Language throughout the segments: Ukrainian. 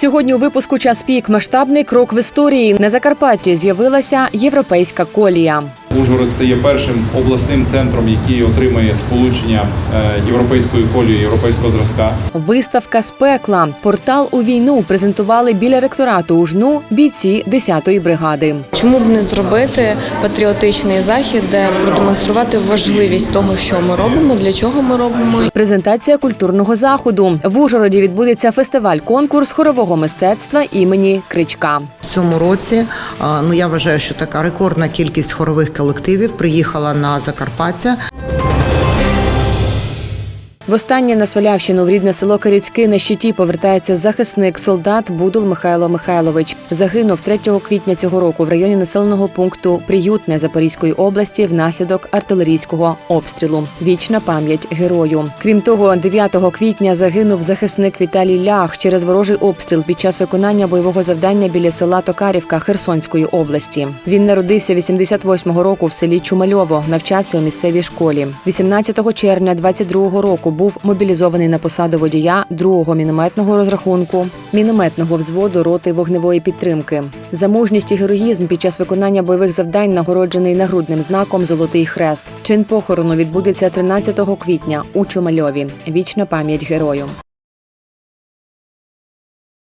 Сьогодні у випуску час пік масштабний крок в історії. На Закарпатті з'явилася європейська колія. Ужгород стає першим обласним центром, який отримає сполучення е, європейською колією європейського зразка. Виставка з пекла. Портал у війну презентували біля ректорату ужну бійці 10-ї бригади. Чому б не зробити патріотичний захід, де продемонструвати важливість того, що ми робимо, для чого ми робимо, Презентація культурного заходу. В Ужгороді відбудеться фестиваль-конкурс хорового мистецтва імені Кричка. В цьому році ну я вважаю, що така рекордна кількість хорових колективів приїхала на Закарпаття. Востаннє на Свалявщину в рідне село Каріцьки на щиті повертається захисник солдат Будул Михайло Михайлович. Загинув 3 квітня цього року в районі населеного пункту Приютне Запорізької області внаслідок артилерійського обстрілу. Вічна пам'ять герою. Крім того, 9 квітня загинув захисник Віталій Лях через ворожий обстріл під час виконання бойового завдання біля села Токарівка Херсонської області. Він народився 88-го року в селі Чумальово, навчався у місцевій школі. 18 червня 22-го року був мобілізований на посаду водія 2-го мінометного розрахунку мінометного взводу роти вогневої підтримки. За мужність і героїзм під час виконання бойових завдань нагороджений нагрудним знаком Золотий хрест. Чин похорону відбудеться 13 квітня у Чумальові. Вічна пам'ять герою.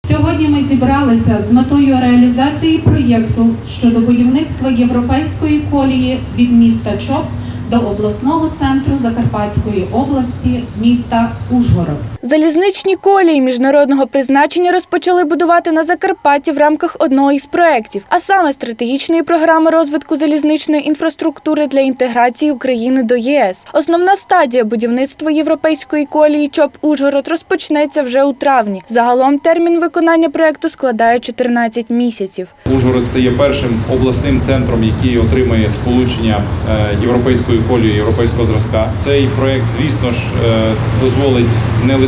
Сьогодні ми зібралися з метою реалізації проєкту щодо будівництва європейської колії від міста Чоп до обласного центру Закарпатської області міста Ужгород. Залізничні колії міжнародного призначення розпочали будувати на Закарпатті в рамках одного із проєктів, а саме стратегічної програми розвитку залізничної інфраструктури для інтеграції України до єС. Основна стадія будівництва європейської колії ЧОП Ужгород розпочнеться вже у травні. Загалом термін виконання проєкту складає 14 місяців. Ужгород стає першим обласним центром, який отримає сполучення е, європейською колією європейського зразка. Цей проект, звісно ж, е, дозволить не лише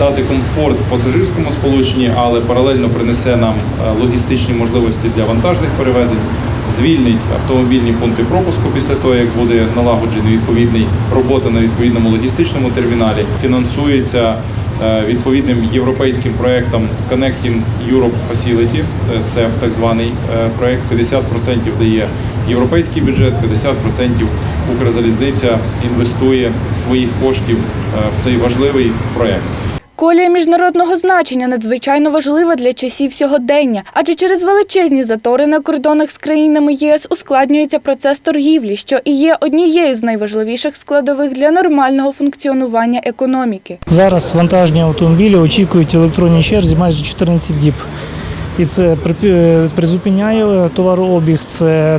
дати комфорт пасажирському сполученні, але паралельно принесе нам е, логістичні можливості для вантажних перевезень. Звільнить автомобільні пункти пропуску після того, як буде налагоджений відповідний робота на відповідному логістичному терміналі. Фінансується е, відповідним європейським проектом Connecting Europe Facility, е, СЕФ, так званий проект. 50% дає європейський бюджет, 50% Укрзалізниця інвестує своїх коштів е, в цей важливий проект. Колія міжнародного значення надзвичайно важлива для часів сьогодення, адже через величезні затори на кордонах з країнами ЄС ускладнюється процес торгівлі, що і є однією з найважливіших складових для нормального функціонування економіки. Зараз вантажні автомобілі очікують в електронній черзі майже 14 діб. І це призупиняє товарообіг, це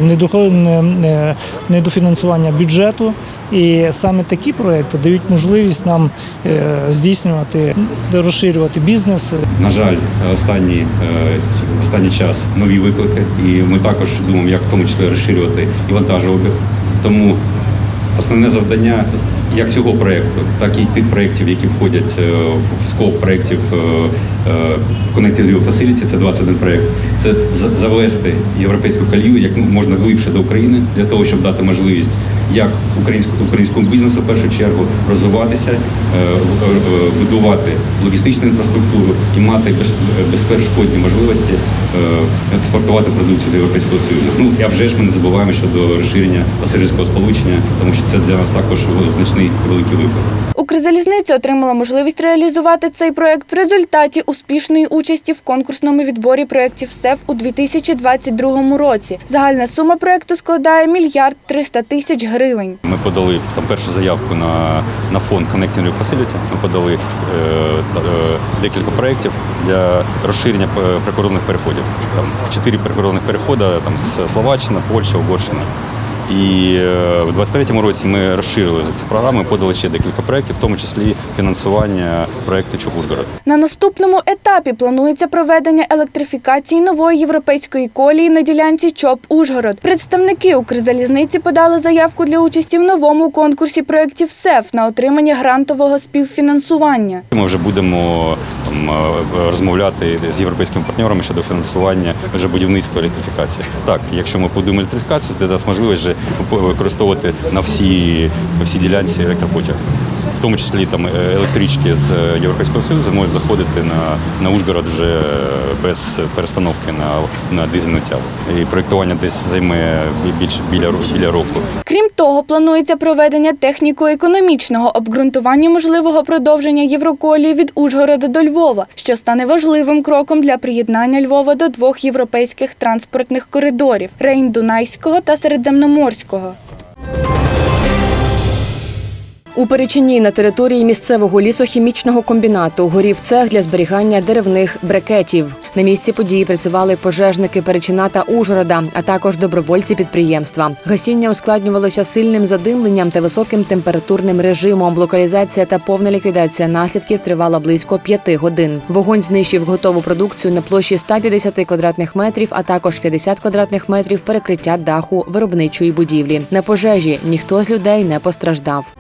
недофінансування бюджету. І саме такі проекти дають можливість нам е, здійснювати, розширювати бізнес, На жаль, останній, е, останній час нові виклики, і ми також думаємо, як в тому числі розширювати і вантажообіг. Тому основне завдання як цього проєкту, так і тих проєктів, які входять е, в скоп проєктів е, е, Connected Europe Facility, це 21 проєкт, це завести європейську колію як можна глибше до України для того, щоб дати можливість як українському бізнесу в першу чергу розвиватися, будувати логістичну інфраструктуру і мати безперешкодні можливості експортувати продукцію до Європейського Союзу. Ну а вже ж ми не забуваємо щодо розширення пасажирського сполучення, тому що це для нас також значний і великий виклик. Укрзалізниця отримала можливість реалізувати цей проект в результаті успішної участі в конкурсному відборі проєктів СЕФ у 2022 році. Загальна сума проекту складає мільярд 300 тисяч гривень. Ми подали там першу заявку на, на фонд Connecting Europe Facility. Ми подали е, е, декілька проєктів для розширення е, прикордонних переходів. Там чотири прикордонних переходи там з Словаччина, Польща, Угорщина. І е, в 23-му році ми розширили за ці програми, подали ще декілька проєктів, в тому числі фінансування проєкту Чугужгород. На наступному етапі планується проведення електрифікації нової європейської колії на ділянці ЧОП Ужгород. Представники Укрзалізниці подали заявку для участі в новому конкурсі проєктів СЕФ на отримання грантового співфінансування. Ми вже будемо розмовляти з європейськими партнерами щодо фінансування вже будівництва електрифікації. Так, якщо ми будемо електрифікацію, це дасть можливість вже використовувати на всі, на всій ділянці електропотяг. В тому числі там е, електрички з Європейського Союзу можуть заходити на, на Ужгород вже без перестановки на, на дизельну тягу. І проєктування десь займе більше біля, біля року. Крім того, планується проведення техніко-економічного обґрунтування можливого продовження Євроколії від Ужгорода до Львова, що стане важливим кроком для приєднання Львова до двох європейських транспортних коридорів Рейн-Дунайського та Середземноморського. У Перечині на території місцевого лісохімічного комбінату горів цех для зберігання деревних брекетів. На місці події працювали пожежники Перечина та Ужгорода, а також добровольці підприємства. Гасіння ускладнювалося сильним задимленням та високим температурним режимом. Локалізація та повна ліквідація наслідків тривала близько п'яти годин. Вогонь знищив готову продукцію на площі 150 квадратних метрів, а також 50 квадратних метрів перекриття даху виробничої будівлі. На пожежі ніхто з людей не постраждав.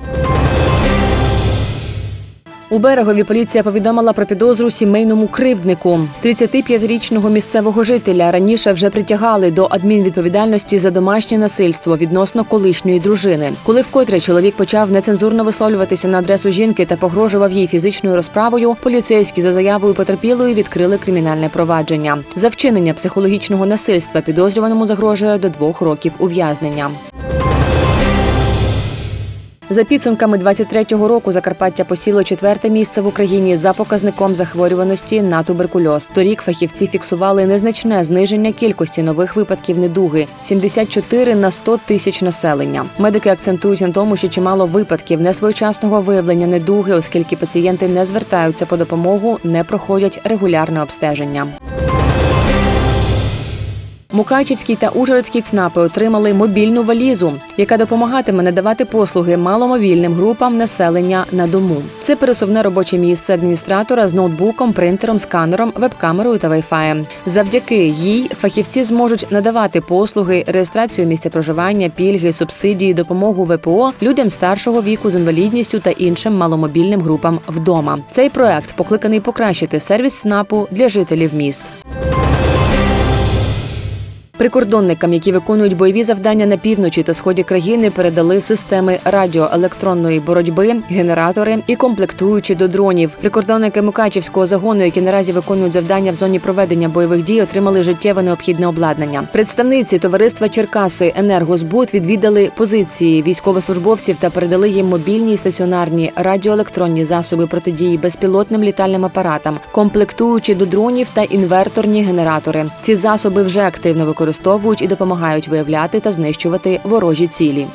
У берегові поліція повідомила про підозру сімейному кривднику. 35-річного місцевого жителя раніше вже притягали до адмінвідповідальності за домашнє насильство відносно колишньої дружини. Коли вкотре чоловік почав нецензурно висловлюватися на адресу жінки та погрожував їй фізичною розправою, поліцейські за заявою потерпілої відкрили кримінальне провадження. За вчинення психологічного насильства підозрюваному загрожує до двох років ув'язнення. За підсумками 23-го року Закарпаття посіло четверте місце в Україні за показником захворюваності на туберкульоз. Торік фахівці фіксували незначне зниження кількості нових випадків недуги 74 на 100 тисяч населення. Медики акцентують на тому, що чимало випадків несвоєчасного виявлення недуги, оскільки пацієнти не звертаються по допомогу, не проходять регулярне обстеження. Мукачівський та Ужгородський ЦНАПи отримали мобільну валізу, яка допомагатиме надавати послуги маломобільним групам населення на дому. Це пересувне робоче місце адміністратора з ноутбуком, принтером, сканером, веб-камерою та вайфаєм. Завдяки їй фахівці зможуть надавати послуги, реєстрацію місця проживання, пільги, субсидії, допомогу ВПО людям старшого віку з інвалідністю та іншим маломобільним групам вдома. Цей проект покликаний покращити сервіс СНАПу для жителів міст. Прикордонникам, які виконують бойові завдання на півночі та сході країни, передали системи радіоелектронної боротьби, генератори і комплектуючі до дронів. Прикордонники Мукачівського загону, які наразі виконують завдання в зоні проведення бойових дій, отримали життєве необхідне обладнання. Представниці товариства Черкаси Енергозбут відвідали позиції військовослужбовців та передали їм мобільні і стаціонарні радіоелектронні засоби протидії безпілотним літальним апаратам, комплектуючі до дронів та інверторні генератори. Ці засоби вже активно використовують і допомагають виявляти та знищувати ворожі цілі.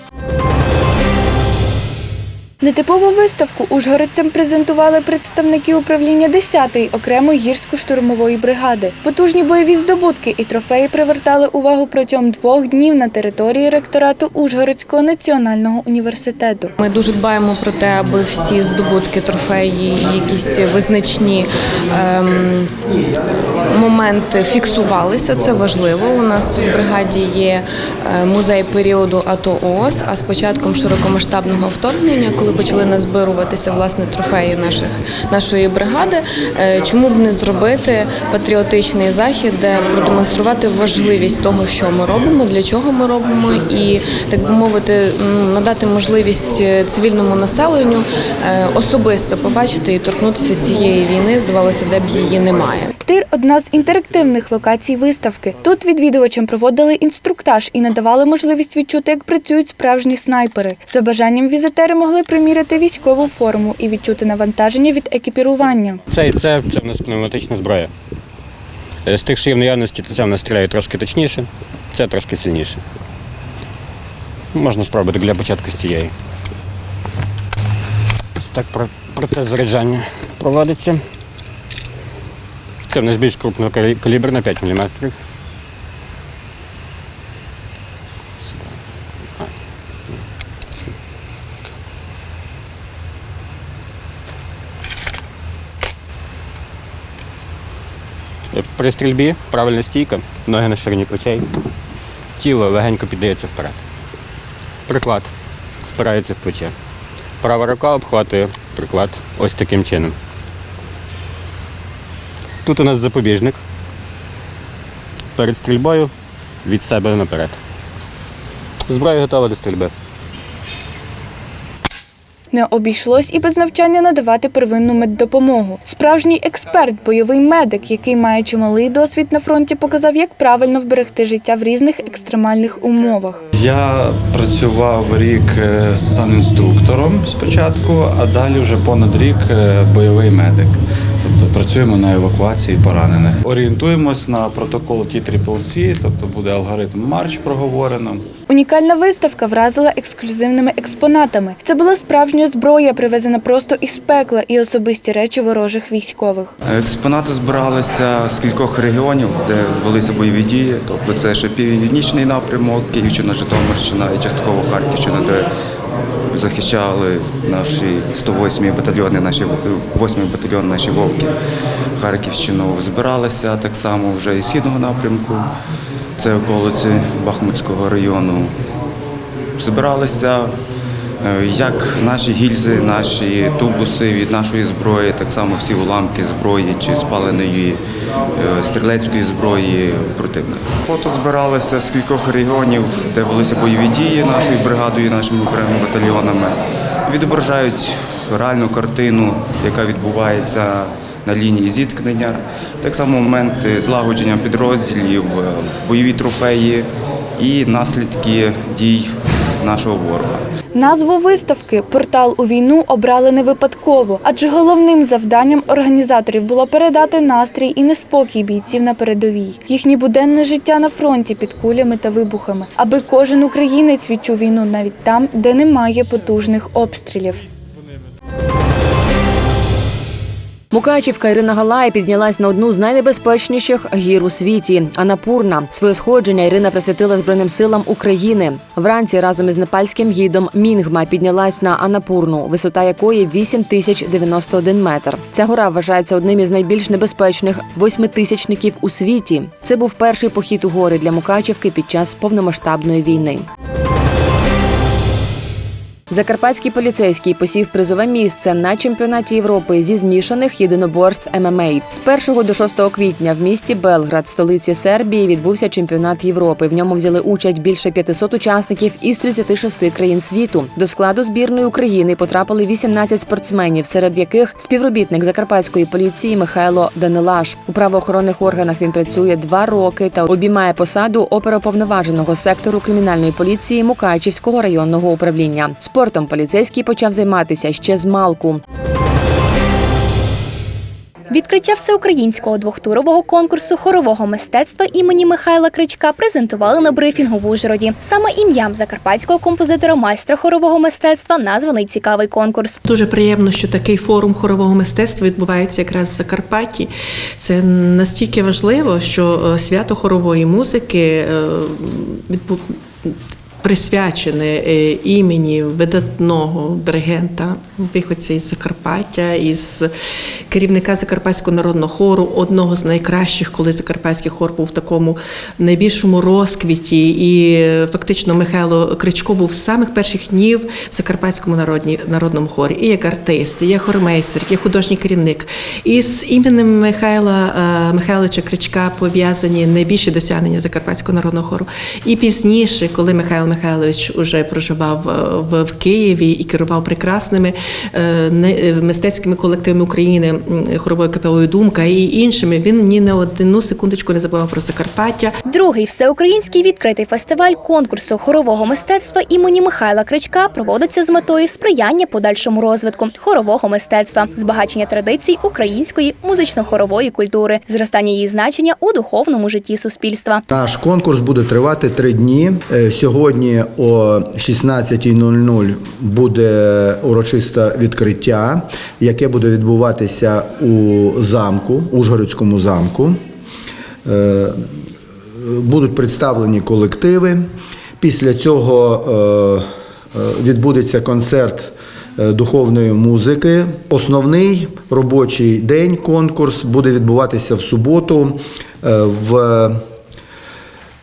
Нетипову виставку ужгородцям презентували представники управління 10-ї окремої гірсько-штурмової бригади. Потужні бойові здобутки і трофеї привертали увагу протягом двох днів на території ректорату Ужгородського національного університету. Ми дуже дбаємо про те, аби всі здобутки, трофеї, якісь визначні ем, моменти фіксувалися. Це важливо. У нас в бригаді є е, музей періоду АТО ООС, а з початком широкомасштабного вторгнення, коли почали назбируватися власне трофеї наших нашої бригади, е, чому б не зробити патріотичний захід, де продемонструвати важливість того, що ми робимо, для чого ми робимо, і так би мовити, надати можливість е, цивільному населенню е, особисто побачити і торкнутися цієї війни. Здавалося, де б її немає. Тир одна з інтерактивних локацій виставки. Тут відвідувачам проводили інструктаж і надавали можливість відчути, як працюють справжні снайпери. За бажанням візитери могли приміряти військову форму і відчути навантаження від екіпірування. Це це, це в нас пневматична зброя. Е, З тих, що є в наявності, то це в нас стріляє трошки точніше, це трошки сильніше. Можна спробувати для початку з цієї. Ось так про- процес заряджання проводиться. Це в нас більш крупнокаліберна 5 мм. При стрільбі правильна стійка, ноги на ширині плечей, тіло легенько піддається вперед. Приклад впирається в плече. Права рука обхватує приклад ось таким чином. Тут у нас запобіжник. Перед стрільбою від себе наперед. Зброя готова до стрільби. Не обійшлось і без навчання надавати первинну меддопомогу. Справжній експерт, бойовий медик, який має чималий досвід на фронті, показав, як правильно вберегти життя в різних екстремальних умовах. Я працював рік е, санінструктором спочатку, а далі вже понад рік е, бойовий медик. Тобто працюємо на евакуації поранених. Орієнтуємось на протокол T-CCC, тобто буде алгоритм марш проговорено. Унікальна виставка вразила ексклюзивними експонатами. Це була справжня зброя, привезена просто із пекла і особисті речі ворожих військових. Експонати збиралися з кількох регіонів, де велися бойові дії. Тобто це ще північний напрямок, Київщина, Житомирщина і частково Харківщина, де захищали наші 108 батальйони, наші 8 батальйон, наші вовки Харківщину. Збиралися так само вже і східного напрямку. Це околиці Бахмутського району. Збиралися як наші гільзи, наші тубуси від нашої зброї, так само всі уламки зброї чи спаленої е, стрілецької зброї противника. Фото збиралися з кількох регіонів, де велися бойові дії нашою бригадою, нашими окремими батальйонами. Відображають реальну картину, яка відбувається на лінії зіткнення. Так само моменти злагодження підрозділів, е, бойові трофеї і наслідки дій нашого ворога. Назву виставки Портал у війну обрали не випадково, адже головним завданням організаторів було передати настрій і неспокій бійців на передовій, їхнє буденне життя на фронті під кулями та вибухами, аби кожен українець відчув війну навіть там, де немає потужних обстрілів. Мукачівка Ірина Галай піднялась на одну з найнебезпечніших гір у світі Анапурна. Своє сходження Ірина присвятила Збройним силам України. Вранці разом із непальським гідом Мінгма піднялась на Анапурну, висота якої 8091 метр. Ця гора вважається одним із найбільш небезпечних восьмитисячників у світі. Це був перший похід у гори для Мукачівки під час повномасштабної війни. Закарпатський поліцейський посів призове місце на чемпіонаті Європи зі змішаних єдиноборств ММА. З 1 до 6 квітня в місті Белград, столиці Сербії, відбувся чемпіонат Європи. В ньому взяли участь більше 500 учасників із 36 країн світу. До складу збірної України потрапили 18 спортсменів, серед яких співробітник закарпатської поліції Михайло Данилаш. У правоохоронних органах він працює два роки та обіймає посаду оперуповноваженого сектору кримінальної поліції Мукачівського районного управління. Спортом поліцейський почав займатися ще з малку. Відкриття всеукраїнського двохтурового конкурсу хорового мистецтва імені Михайла Кричка презентували на брифінгу в Ужгороді. Саме ім'ям закарпатського композитора майстра хорового мистецтва названий цікавий конкурс. Дуже приємно, що такий форум хорового мистецтва відбувається якраз в Закарпатті. Це настільки важливо, що е, свято хорової музики е, відбув. Присвячене е, імені видатного диригента, виходця із Закарпаття, із керівника Закарпатського народного хору, одного з найкращих, коли Закарпатський хор був в такому найбільшому розквіті. І е, фактично Михайло Кричко був з самих перших днів в Закарпатському народному хорі, і як артист, і як хормейстер, і як художній керівник. І з іменем Михайла е, Михайловича Кричка пов'язані найбільші досягнення Закарпатського народного хору. І пізніше, коли Михайло Михайлович уже проживав е, в, в Києві і керував прекрасними е, е, мистецькими колективами України, хоровою капелою Думка і іншими, він ні на одну секундочку не забував про Закарпаття. Другий всеукраїнський відкритий фестиваль конкурсу хорового мистецтва імені Михайла Кричка проводиться з метою сприяння подальшому розвитку хорового мистецтва, збагачення традицій української музично-хорової культури, зростання її значення у духовному житті суспільства. Наш конкурс буде тривати три дні. Е, Сьогодні о 16.00 буде урочисте відкриття, яке буде відбуватися у замку, Ужгородському замку. Е, Будуть представлені колективи. Після цього е, е, відбудеться концерт духовної музики. Основний робочий день конкурс буде відбуватися в суботу в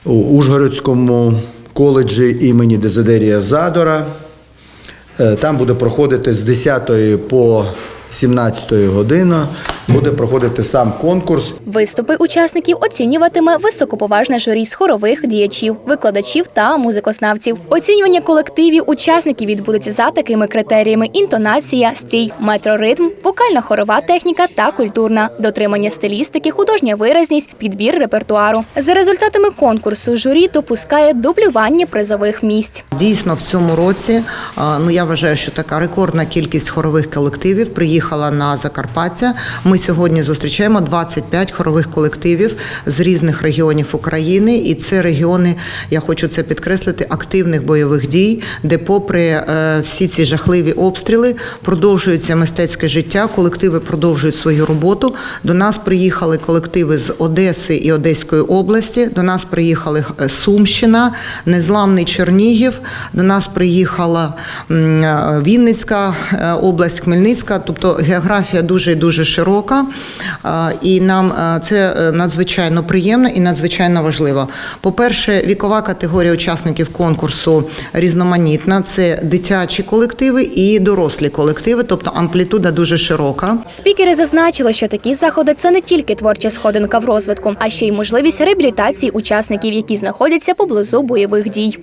Ужгородському коледжі імені Дезидерія Задора. Е, Там буде проходити з 10 по 17 годину буде проходити сам конкурс. Виступи учасників оцінюватиме високоповажне журі з хорових діячів, викладачів та музикознавців. Оцінювання колективів учасників відбудеться за такими критеріями: інтонація, стрій, метроритм, вокальна хорова техніка та культурна, дотримання стилістики, художня виразність, підбір репертуару. За результатами конкурсу журі допускає дублювання призових місць. Дійсно, в цьому році ну я вважаю, що така рекордна кількість хорових колективів приїхала на Закарпаття. Ми сьогодні зустрічаємо 25 хорових колективів з різних регіонів України, і це регіони, я хочу це підкреслити, активних бойових дій, де, попри е, всі ці жахливі обстріли, продовжується мистецьке життя. Колективи продовжують свою роботу. До нас приїхали колективи з Одеси і Одеської області. До нас приїхали е, Сумщина, Незламний Чернігів. До нас приїхала е, Вінницька область, Хмельницька. Тобто географія дуже і дуже широка. Е, І нам е, це е, надзвичайно приємно і надзвичайно важливо. По-перше, вікова категорія учасників конкурсу різноманітна. Це дитячі колективи і дорослі колективи, тобто амплітуда дуже широка. Спікери зазначили, що такі заходи це не тільки творча сходинка в розвитку, а ще й можливість реабілітації учасників, які знаходяться поблизу бойових дій.